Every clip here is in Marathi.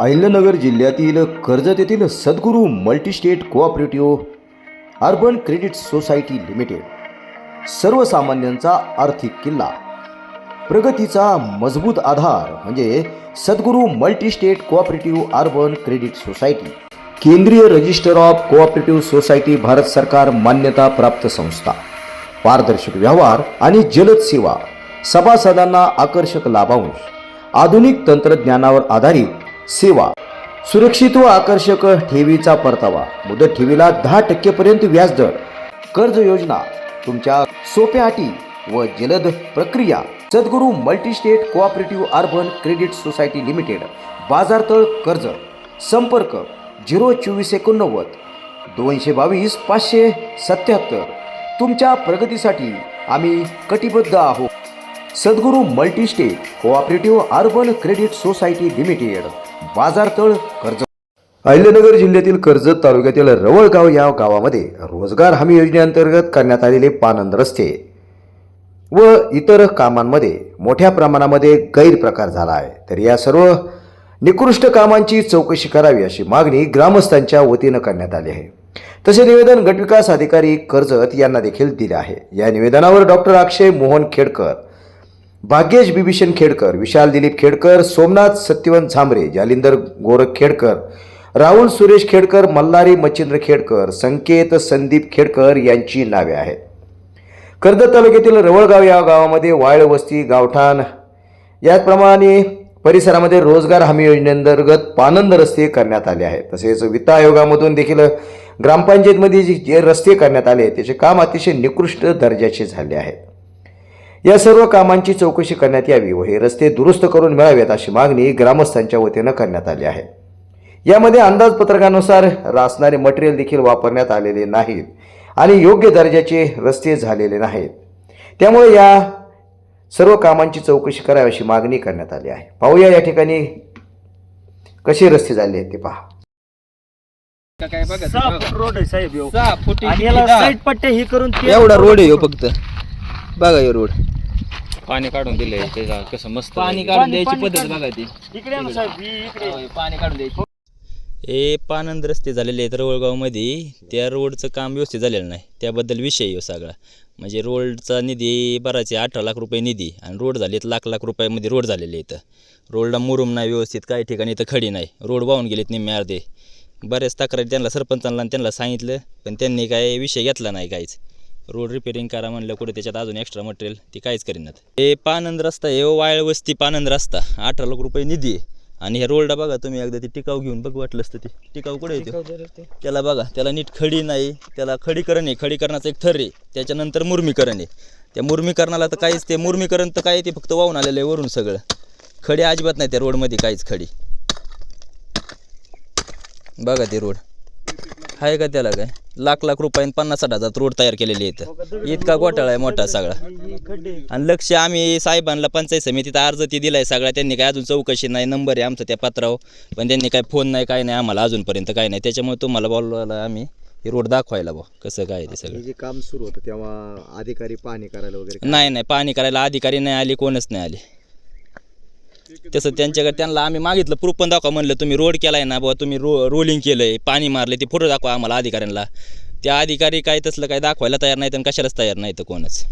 अहिल्यानगर जिल्ह्यातील कर्जत येथील Sadguru multistate cooperative urban credit society limited सर्वसामान्यांचा आर्थिक किल्ला. प्रगतीचा मजबूत आधार म्हणजे Sadguru multistate cooperative urban credit society. केंद्रीय register of cooperative society Bharat सरकार मान्यता प्राप्त संस्था. पारदर्शक व्यवहार आणि जलद सेवा. सभासदांना आकर्षक लाभांश. आधुनिक तंत्रज्ञानावर आधारित सेवा. सुरक्षित व आकर्षक ठेवीचा परतावा. मुदत ठेवीला दहा टक्केपर्यंत व्याजदर कर्ज योजना. तुमच्या सोप्या अटी व जलद प्रक्रिया. Sadguru multistate cooperative urban credit society limited. Bazartal कर्ज. संपर्क झिरो चोवीस एकोणनव्वद दोनशे बावीस पाचशे सत्याहत्तर. तुमच्या प्रगतीसाठी आम्ही कटिबद्ध आहोत. Sadguru multistate cooperative urban credit society limited. Bazartal कर्ज अहिल्यानगर जिल्ह्यातील कर्जत तालुक्यातील रवळगाव या गावामध्ये रोजगार हमी योजनेअंतर्गत करण्यात आलेले पानंद रस्ते व इतर कामांमध्ये मोठ्या प्रमाणामध्ये गैरप्रकार झाला आहे तर या सर्व निकृष्ट कामांची चौकशी करावी अशी मागणी ग्रामस्थांच्या वतीनं करण्यात आली आहे. तसे निवेदन गटविकास अधिकारी कर्जत यांना देखील दिले आहे. या निवेदनावर डॉक्टर अक्षय मोहन खेडकर भाग्येश बिभीषण खेडकर विशाल दिलीप खेडकर सोमनाथ सत्यवंत झांबरे जालिंदर गोरख खेडकर राहुल सुरेश खेडकर मल्हारी मच्छिंद्र खेडकर संकेत संदीप खेडकर यांची नावे आहेत. कर्जत तालुक्यातील रवळगाव या गावामध्ये वाळ वस्ती गावठाण याचप्रमाणे परिसरामध्ये रोजगार हमी योजनेअंतर्गत पानंद रस्ते करण्यात आले आहेत. तसेच वित्त आयोगामधून देखील ग्रामपंचायतमध्ये जे जे रस्ते करण्यात आले त्याचे काम अतिशय निकृष्ट दर्जाचे झाले आहेत. या सर्व कामांची चौकशी करण्यात यावी व हे रस्ते दुरुस्त करून मिळावेत अशी मागणी ग्रामस्थांच्या वतीनं करण्यात आली आहे. यामध्ये अंदाजपत्रकानुसार रासणारे मटेरियल देखील वापरण्यात आलेले नाहीत आणि योग्य दर्जाचे रस्ते झालेले नाहीत. त्यामुळे या सर्व कामांची चौकशी करावी अशी मागणी करण्यात आली आहे. पाहूया या ठिकाणी कसे रस्ते झाले आहेत ते पहा. काय रोड आहे साहेब ह्यो. सहा फुटी आणि किती याला दहा? साईड पट्ट्या हे करून ते एवढा रोड आहे ह्यो फक्त. बघा रोड पाणी काढून दिलंय ते जा- कसं मस्त पाणी. काढून द्यायची पद्धत. बघा ती. इकडे आहे ना साहेब ही इकडे. पाणी काढून द्यायची. हे पानंद रस्ते झालेले आहेत रवळगावमध्ये त्या रोडचं काम व्यवस्थित झालेलं नाही. त्याबद्दल विषय आहे ह्यो सगळा. म्हणजे रोडचा निधी बराच आहे अठरा लाख रुपये निधी. आणि रोड झालेत लाख लाख रुपयामध्ये रोड झालेले इथं रोडला मुरुम नाही व्यवस्थित काही ठिकाणी इथं खडी नाही. रोड वाहून गेलेत निम्मे अर्धे. बऱ्याच तक्रारी त्यांना सरपंचांना आणि त्यांना सांगितलं पण त्यांनी काय विषय घेतला नाही काहीच. रोड रिपेअरिंग करा म्हणलं कुठे त्याच्यात अजून एक्स्ट्रा मटेरियल ती काहीच करीनात. हे पानंद रस्ता हे वाळ वस्ती पानंद रस्ता. अठरा लाख रुपये निधी आहे. आणि हे रोडला बघा तुम्ही एकदा ती टिकाव घेऊन बघ वाटलं असतं ते. टिकाव कुठे येते त्याला बघा त्याला नीट खडी नाही त्याला खडीकरण आहे. खडीकरणाचं एक थर आहे. त्याच्यानंतर मुरमीकरण आहे. त्या मुरमीकरणाला तर काहीच ते मुरमीकरण तर काय ते फक्त वाहून आलेलं आहे वरून सगळं. खडी अजिबात नाही त्या रोडमध्ये काहीच खडी. बघा ते रोड. आहे का त्याला काय? लाख लाख रुपयाने पन्नास साठ हजार रोड तयार केलेले आहेत. इतका घोटाळा आहे मोठा सगळा. आणि लक्ष आम्ही साहेबांना पंचायत समितीत अर्ज ती दिलाय सगळा. त्यांनी काय अजून चौकशी नाही नंबर आहे आमचा त्या पत्रावर. पण त्यांनी काय फोन नाही काय नाही आम्हाला अजूनपर्यंत काय नाही. त्याच्यामुळे तुम्हाला बोलवायला आम्ही हे रोड दाखवायला बा कसं काय ते सगळं. जे काम सुरू होतं तेव्हा अधिकारी पाहणी करायला वगैरे नाही नाही पाणी करायला अधिकारी नाही आले कोणच नाही आले. तसं त्यांच्याकडे त्यांना आम्ही मागितलं. प्रूफ पण दाखवा म्हणलं तुम्ही रोड केलाय ना बाबा तुम्ही रो रोलिंग केलंय पाणी मारले ते फोटो दाखवा आम्हाला अधिकाऱ्यांना. त्या अधिकारी काय तसलं काय दाखवायला तयार नाही आणि कशालाच तयार नाही तर कोणच.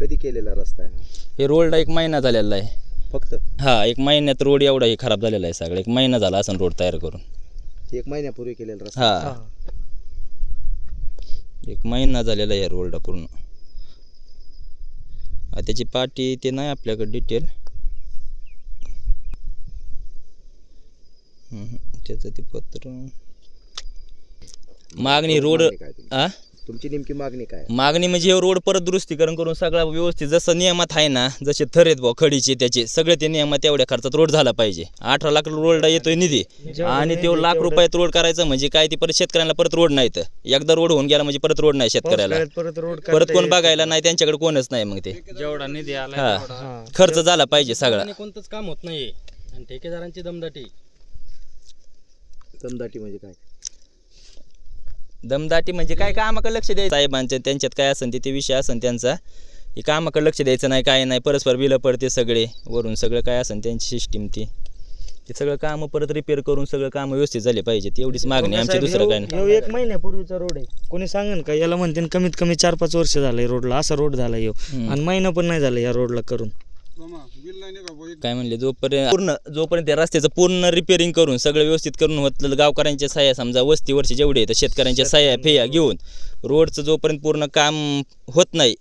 कधी केलेला रस्ता आहे? हा? हे रोडला एक महिना झालेला आहे. फक्त? हा एक महिन्यात रोड एवढा हे खराब झालेला आहे सगळं. एक महिना झाला असं रोड तयार करून. एक महिन्यापूर्वी केलेला रस्ता? हा. एक महिना झालेला आहे रोडला पूर्ण. त्याची पाटी ते नाही आपल्याकडे डिटेल त्याचं ते पत्र. मागणी रोड मागणी काय तुमची? आ? तुमची नेमकी मागणी काय? आहे? मागणी म्हणजे हे रोड परत दुरुस्तीकरण करून सगळा व्यवस्थित जसं नियमात आहे ना जसे थर आहेत बुवा खडीचे त्याचे सगळे ते नियमात तेवढ्या खर्चात रोड झाला पाहिजे. अठरा लाख रोडला येतोय निधी. आणि तो लाख रुपयात रोड करायचं म्हणजे काय ते परत शेतकऱ्यांना परत रोड नाही तर एकदा रोड होऊन गेला म्हणजे परत रोड नाही शेतकऱ्याला. परत रोड परत कोण बघायला नाही त्यांच्याकडे कोणच नाही मग ते. जेवढा निधी आला हा. खर्च झाला पाहिजे सगळा. कोणतंच काम होत नाहीये. आणि ठेकेदारांची दमदाटी. दमदाटी म्हणजे काय? दमदाटी म्हणजे काय? कामाकडे लक्ष द्यायचं. साहेबांच्या त्यांच्यात काय असेल ते विषय असेल त्यांचा. हे कामाकडे लक्ष द्यायचं नाही काय नाही. परस्पर बिलं पडते सगळे. वरून सगळं काय असेल त्यांची सिस्टीम ती. ते सगळं काम परत रिपेअर करून सगळं काम व्यवस्थित झाले पाहिजेत. एवढीच मागणी आहे आमची दुसरं काय नाही. ह्यो एक महिन्यापूर्वीचा रोड आहे. कोणी सांगेन का? याला म्हणते कमीत कमी चार पाच वर्ष झालंय रोडला असा रोड झाला ह्यो आणि महिना पण नाही झाला या रोडला करून. काय म्हणले जोपर्यंत पूर्ण जोपर्यंत त्या रस्त्याचं पूर्ण रिपेअरिंग करून सगळं व्यवस्थित करून होत गावकऱ्यांच्या सहाय्या समजा वस्तीवरचे जेवढे आहेत शेतकऱ्यांच्या सहाय्या फेया घेऊन रोडचं जोपर्यंत पूर्ण काम होत नाही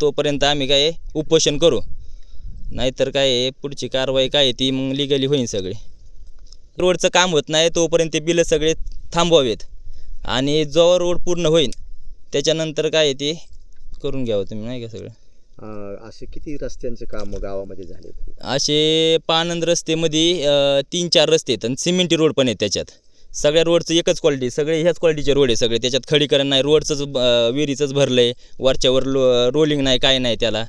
तोपर्यंत आम्ही काय उपोषण करू. नाहीतर काय आहे, पुढची कारवाई काय आहे ती मग लिगली होईल सगळी. रोडचं काम होत नाही तोपर्यंत ते बिलं सगळे थांबवावेत. आणि जो रोड पूर्ण होईल त्याच्यानंतर काय आहे ते करून घ्यावं तुम्ही नाही का सगळं? अं, असे किती रस्त्यांचे काम गावामध्ये झाले असे पानंद रस्तेमध्ये अ, तीन चार रस्ते आहेत आणि सिमेंटी रोड पण आहेत त्याच्यात. सगळ्या रोडचं एकच क्वालिटी सगळे ह्याच क्वालिटीचे रोड आहे सगळे. त्याच्यात खडीकरण नाही रोडचंच अ, विहिरीचंच भरलं आहे वरच्यावर लो रोलिंग नाही काय नाही त्याला.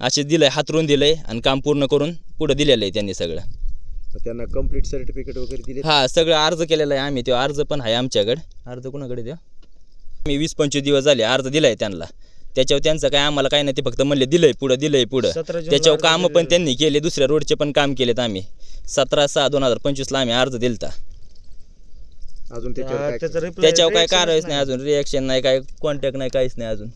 असे दिलं आहे हातरून दिलं आहे आणि काम पूर्ण करून पुढं दिलेलं आहे त्यांनी सगळं. मग त्यांना कंप्लीट सर्टिफिकेट वगैरे दिले? हा सगळं अर्ज केलेला आहे आम्ही. तो अर्ज पण आहे आमच्याकडे. अर्ज कुणाकडे द्या मी वीस पंचवीस दिवस झाले अर्ज दिला आहे त्यांना. त्याच्यावर त्यांचं काय आम्हाला काय नाही ते फक्त म्हणले दिलंय पुढं दिलंय पुढं. 17 जूनला त्याच्यावर कामं पण त्यांनी केले दुसऱ्या रोडचे पण काम केलेत आम्ही. सतरा सहा दोन हजार पंचवीसला आम्ही अर्ज दिलता. अजून त्याच्यावर काय कारवाईच नाही. अजून रिॲक्शन नाही काय कॉन्टॅक्ट नाही काहीच नाही अजून.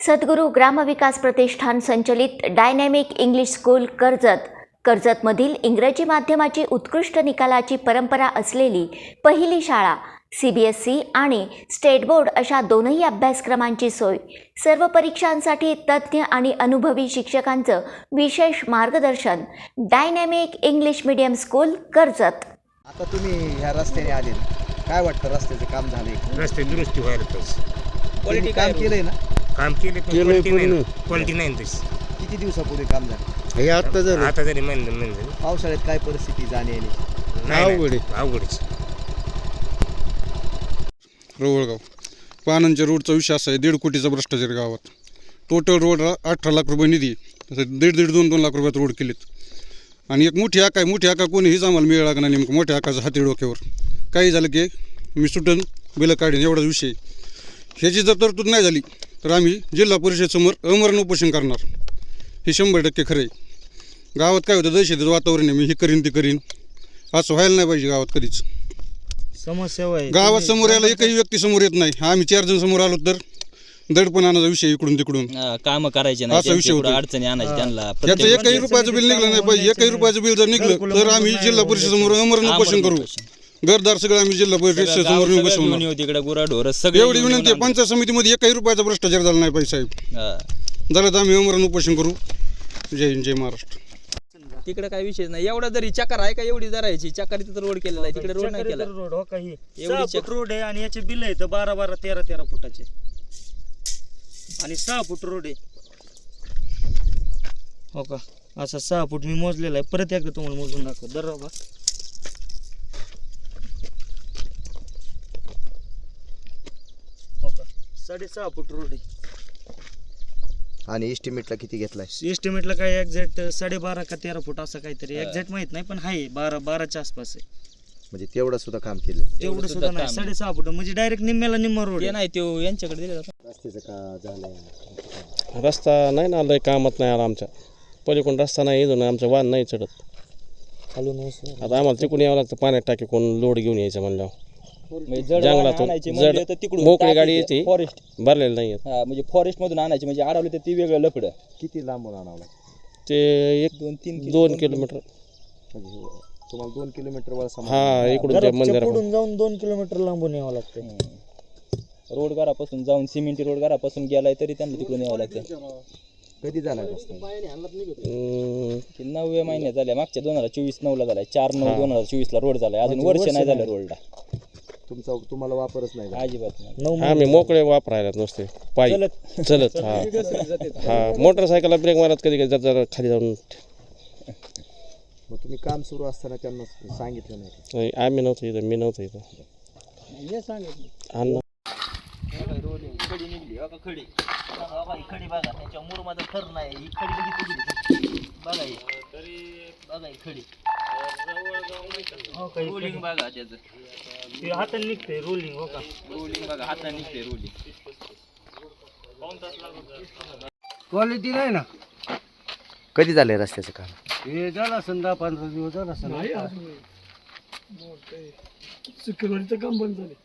सद्गुरू ग्रामविकास प्रतिष्ठान संचलित डायनॅमिक इंग्लिश स्कूल कर्जत. कर्जतमधील इंग्रजी माध्यमाची उत्कृष्ट निकालाची परंपरा असलेली पहिली शाळा सी बी एस सी आणि स्टेट बोर्ड अशा दोनही अभ्यासक्रमांची सोय. सर्व परीक्षांसाठी तज्ज्ञ आणि अनुभवी शिक्षकांचं विशेष मार्गदर्शन. Dynamic English medium school Karjat. आता तुम्ही ह्या रस्त्याने आले काय वाटतं रस्त्याचं काम झालंय? रस्ते दुरुस्ती व्हायला पाहिजे तुम्ही काम केलंय ना? काम केले पण क्वालिटी नाही. क्वालिटी तशी. किती दिवसापूर्वी काम झालं? हे आता जरी आता जरी झाले पावसाळ्यात काय परिस्थिती जाणे नाही, नाही. अवघडच. रोवळगाव पानांच्या रोडचा विषय असा आहे दीड कोटीचा भ्रष्टाचार गावात. टोटल रोड अठरा लाख रुपये निधी दीड दीड दोन दोन लाख रुपयात रोड केलेत. आणि एक मोठी आका आहे मोठी आका कोणीहीच आम्हाला मिळाला का नाही नेमकं मोठ्या आकाचं हाती डोक्यावर. काही झालं की मी सुटन बिलं काढीन एवढाच विषय आहे. ह्याची जर तरतूद नाही झाली तर आम्ही जिल्हा परिषदेसमोर अमरण उपोषण करणार. हे शंभर टक्के खरं आहे. गावात काय होतं दहशतीचं वातावरण आहे मी हे करीन ते करीन. असं व्हायला नाही पाहिजे गावात कधीच. समस्या आहे गावात समोर यायला एकही व्यक्ती समोर येत नाही. आम्ही चार जण समोर आलो तर दडपणाचा विषय इकडून तिकडून. काम करायचे असा विषय त्यांचे होतो. अडचणी आणायचे त्यांना. याचं प्रत्येक एकही रुपयाचं बिल निघलं नाही पाहिजे. एकही रुपयाचं बिल जर निघलं तर आम्ही जिल्हा परिषदेसमोर अमरण उपोषण करू. घरदार सगळं आम्ही जिल्हा परिषदेसमोर येऊन बसवणार तिकडे गुराढोर सगळे एवढी घेऊन विनंती आहे येऊन पंचायत समितीमध्ये एकही रुपयाचा भ्रष्टाचार झाला नाही पाहिजे साहेब. हा. झालं तर आम्ही अमरण उपोषण करू. जय हिंद जय महाराष्ट्र. तिकडे काय विषय नाही. एवढा जरी चकार आहे का एवढी जरायची चकारीचा रोड केलेला आहे. तिकडे रोड नाही केला. रोड हो काही एवढी फूट रोड आहे आणि याचे बिल आहेत बारा बारा तेरा तेरा फुटाचे. आणि सहा फूट रोड आहे. हो का? असा सहा फूट मी मोजलेला आहे. परत एकदा तुम्हाला मोजून दाखव दर बाबा. हो का? साडेसहा फूट रोड आहे. आणि एस्टिमेटला किती घेतलाय? एस्टिमेटला काय एक्झॅक्ट साडेबारा का तेरा फूट असं काहीतरी. एक्झॅक्ट माहीत नाही पण आहे बारा बाराच्या आसपास आहे. म्हणजे तेवढं सुद्धा काम केलं तेवढं सुद्धा नाही. साडेसहा फूट. म्हणजे डायरेक्ट निम्म्याला निम्मा रोड ते. नाही तो यांच्याकडे दिले जातं रस्त्याचं का झालंय? रस्ता नाही ना आलाय कामात नाही आला आमच्या. पलीकडून रस्ता नाही इथून आमचं वाहन नाही चढत. आता आम्हाला तिकडून यावं लागतं पाण्यात टाकी कोण लोड घेऊन यायचं म्हणल्यावर. म्हणजे जड जंगलातून म्हणजे जड तर तिकडून मोकळी गाडी येते. फॉरेस्ट भरलेलं नाही हा म्हणजे फॉरेस्ट मधून आणायची. म्हणजे अडवलं तर ती वेगळं लपड किती लांबून आणावं लागतं ते एक दोन तीन दोन किलोमीटर. म्हणजे तुम्हाला दोन किलोमीटर वर हा इकडून त्या पुढून जाऊन दोन किलोमीटर लांबून यावं लागतं. रोड घरापासून जाऊन सिमेंटी रोड घरापासून गेलाय तरी त्यांना तिकडून यावं लागतं. कधी झाला रस्ता? की? नववे महिने झाले मागच्या दोन हजार चोवीस नऊला झालाय. चार नऊ दोन हजार चोवीसला रोड झालाय. अजून वर्ष नाही झालं रोडला. तुमचा तुम्हाला वापरच नाही झाला. अजिबात नाही. नऊ आम्ही मोकळे वापरायला नुसते. पायी. चलत. चलत हा. हा मोटरसायकलला ब्रेक मारत कधी कधी जरा खाली जाऊन मग तुम्ही काम सुरू असताना त्यांना सांगितलं नाही का? नाही, आम्ही नव्हतो इथं मी नव्हतो इथं. अन्न खडी निघली. बघा खडी. बघा ही खडी बघा. त्याच्या मुरमाचा थर नाही. ही खडी बघितली बघा ही. बघा ही खडी. हो का, रोलिंग बघा त्याचं. ते हाताने निघते रोलिंग हो का? रोलिंग बघा हाताने निघते रोलिंग कधी झालंय रस्त्याचं काम? हे झालं असेल दहा पंधरा दिवस झाला असेल.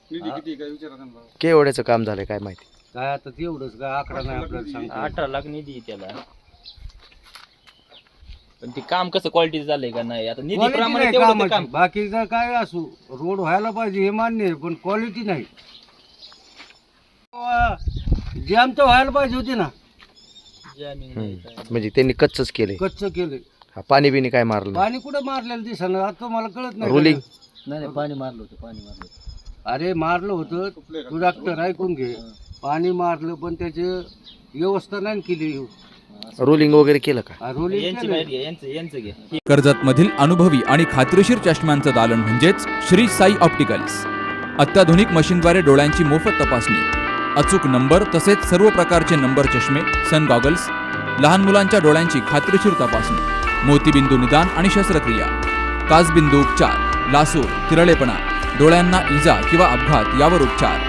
किती काय विचारा त्यांना. केवढ्याचं काम झालंय काय माहिती? काय आता तेवढंच काय आकडा नाही आपल्याला सांगता अठरा लाख निधी आहे त्याला. पण ते काम कसं क्वालिटी झालंय का नाही? आता निधी क्वालिटी प्रमाणे नाही तेवढं ते कामाची. काम. बाकीचं काय असू रोड व्हायला पाहिजे हे मान्य आहे पण क्वालिटी नाही. जॅम तर व्हायला पाहिजे होती ना म्हणजे त्यांनी कच्चच केले कच्च केले पाणी बिनी काय मारलं नाही. पाणी कुठं मारलेलं दिसणार आता मला कळत नाही Rolling? नाही नाही पाणी मारलं होतं पाणी मारलं होतं. अरे मारलं होतं. तू डॉक्टर ऐकून घे. पाणी मारलं पण त्याची व्यवस्था नाही केली. रोलिंग वगैरे केलं का? घे. कर्जतमधील अनुभवी आणि खात्रीशीर चष्म्यांचं दालन म्हणजेच श्री साई ऑप्टिकल्स. अत्याधुनिक मशीनद्वारे डोळ्यांची मोफत तपासणी. अचूक नंबर तसेच सर्व प्रकारचे नंबर चष्मे सन गॉगल्स लहान मुलांच्या डोळ्यांची खात्रीशीर तपासणी मोतीबिंदू निदान आणि शस्त्रक्रिया काचबिंदू उपचार लासूर तिरळेपणा डोळ्यांना इजा किंवा अपघात यावर उपचार.